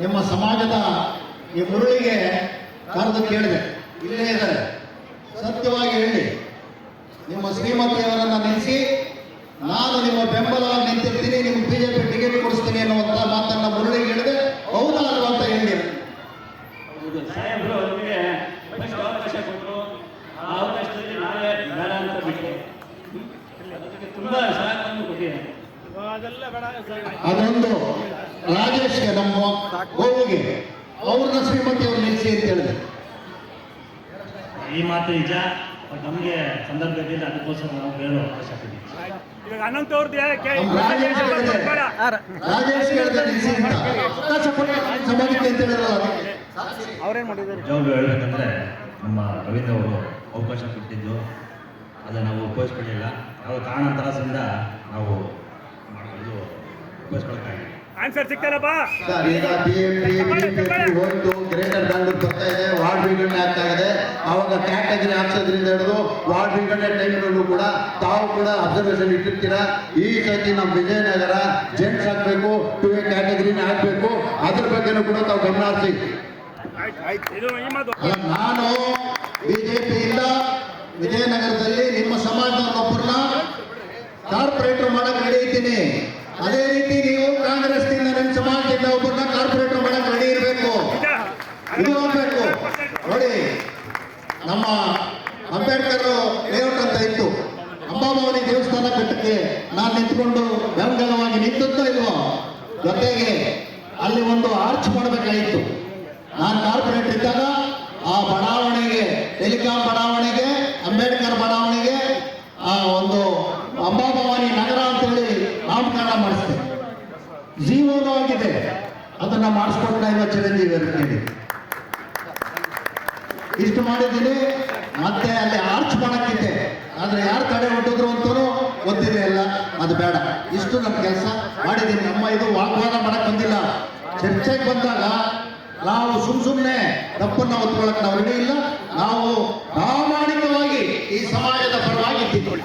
ನಿಮ್ಮ ಸಮಾಜದ ಈ ಮುರುಳಿಗೆ ಕರೆದು ಕೇಳಿದೆ. ಇಲ್ಲೇ ಇದ್ದಾರೆ. ಸತ್ಯವಾಗಿ ಹೇಳಿ. ನಿಮ್ಮ ಶ್ರೀಮತಿಯವರನ್ನ ನಿಲ್ಲಿಸಿ ನಾನು ನಿಮ್ಮ ಬೆಂಬಲ ನಿಂತಿರ್ತೀನಿ, ನಿಮ್ಗೆ ಬಿಜೆಪಿ ಟಿಕೆಟ್ ಕೊಡಿಸ್ತೀನಿ ಅನ್ನುವಂತ ಮಾತನ್ನ ಮುರುಳಿಗೆ ಹೇಳಿದೆ. ಹೌದಾ ಅಂತ ಹೇಳಿ. ಬಿಟ್ಟು. ತುಂಬಾ ಅದೊಂದು ರಾಜೇಶ್ಗೆ ನಮ್ಮ ಗೋವಿಗೆ ಅವ್ರನ್ನ ಶ್ರೀಮತಿಯವ್ರು ನಿಲ್ಲಿಸಿ ಅಂತ ಹೇಳಿದೆ ಈ ಮಾತು ನಿಜ ಬಟ್ ನಮಗೆ ಸಂದರ್ಭ ಇದೆ ಅದಕ್ಕೋಸ್ಕರ ನಾವು ಬೇರೆ ಅವಕಾಶ ಇವಾಗ ಅನಂತ ಅವ್ರದ್ದು ನಮ್ಮ ರಾಜೇಶ್ ಹೇಳಿದ ನಿಲ್ಲಿಸಿ ಅಂತ. ಅವಕಾಶ ಕೊಡಿ ಸಮಾಜಕ್ಕೆ ಅಂತ ಹೇಳ್ಬೇಕಂದ್ರೆ ನಮ್ಮ ರವೀಂದ್ರ ಅವರು ಅವಕಾಶ ಕೊಟ್ಟಿದ್ದು ಅದನ್ನು ನಾವು ಉಪಯೋಗಿಸ್ಕೊಳ್ಳಿಲ್ಲ ಯಾವ ಕಾರಣಾಂತರದಿಂದ ನಾವು ಆನ್ಸರ್ ಸಿಗ್ತಾರಪ್ಪ ಸರ್ ಈಗ ಒಂದು ಗ್ರೇಟರ್ ಬ್ಯಾಂಗ್ಳೂರ್ ಬರ್ತಾ ಇದೆ. ವಾರ್ಡ್ ವಿಂಗಡಣೆ ಆಗ್ತಾ ಇದೆ. ಅವಾಗ ಕ್ಯಾಟಗರಿ ಹಾಕ್ಸೋದ್ರಿಂದ ಹಿಡಿದು ವಾರ್ಡ್ ವಿಂಗಡಣೆ ಟೈಮ್ನಲ್ಲೂ ಕೂಡ ತಾವು ಕೂಡ ಅಬ್ಸರ್ವೇಷನ್ ಇಟ್ಟಿರ್ತೀರಾ? ಈ ಸತಿ ನಮ್ಮ ವಿಜಯನಗರ ಜೆಂಟ್ಸ್ ಹಾಕ್ಬೇಕು ಟು ಎ ಕ್ಯಾಟಗರಿನ ಹಾಕ್ಬೇಕು ಅದ್ರ ಬಗ್ಗೆನೂ ಕೂಡ ತಾವು ಗಮನ ಹರಿಸಿ ನಾನು ಬಿಜೆಪಿಯಿಂದ ವಿಜಯನಗರದಲ್ಲಿ ನಿಮ್ಮ ಸಮಾಜದೊಬ್ಬರನ್ನ ಕಾರ್ಪೊರೇಟರ್ ಮಾಡಕ್ ನಡೆಯುತ್ತೀನಿ ಅದೇ ರೀತಿ ನೀವು ಕಾಂಗ್ರೆಸ್ನಿಂದ ನಿಮ್ಮ ಸಮಾಜದಿಂದ ಒಬ್ಬರನ್ನ ಕಾರ್ಪೊರೇಟರ್ ಮಾಡಕ್ ರೆಡಿ ಇರಬೇಕು. ಇದು ಆಗ್ಬೇಕು. ನೋಡಿ, ನಮ್ಮ ಅಂಬೇಡ್ಕರ್ ಲೇಔಟ್ ಅಂತ ಇತ್ತು. ಅಂಬಾಭವಾನಿ ದೇವಸ್ಥಾನ ಕಟ್ಟಕ್ಕೆ ನಾನು ನಿಂತ್ಕೊಂಡು ಬೆಂಬಲವಾಗಿ ನಿಂತದ್ದೋ ಇಲ್ವೋ? ಜೊತೆಗೆ ಅಲ್ಲಿ ಒಂದು ಆರ್ಚ್ ಮಾಡಬೇಕಾಗಿತ್ತು. ನಾನು ನಾಮಕರಣ ಮಾಡಿಸಿದೆ ಜೀವನವಾಗಿದೆ ಅದನ್ನ ಮಾಡಿಸ್ಕೊಡ್ತಾ ಇಲ್ಲ ಚಿರಂಜೀವಿ ಹೇಳಿ ಇಷ್ಟು ಮಾಡಿದ್ದೀನಿ. ಮತ್ತೆ ಅಲ್ಲಿ ಆರ್ಚ್ ಮಾಡಕ್ಕಿದ್ದೆ ಆದ್ರೆ ಯಾರು ತಡೆ ಹೊಟ್ಟಿದ್ರು ಅಂತೂ ಗೊತ್ತಿದೆ ಎಲ್ಲ ಅದು ಬೇಡ. ಇಷ್ಟು ನಮ್ಮ ಕೆಲಸ. ಮಾಡಿದ್ದೀನಿ. ನಮ್ಮ ಇದು ವಾಗ್ವಾದ ಮಾಡಕ್ ಬಂದಿಲ್ಲ. ಚರ್ಚೆಗೆ ಬಂದಾಗ ನಾವು ಸುಮ್ ಸುಮ್ಮನೆ ತಪ್ಪನ್ನ ಹೊತ್ಕೊಳಕ್ ನಾವು ರೆಡಿ ಇಲ್ಲ. ನಾವು ಪ್ರಾಮಾಣಿಕವಾಗಿ ಈ ಸಮಾಜದ ಪರವಾಗಿ ತಿಳ್ಕೊಳ್ಳಿ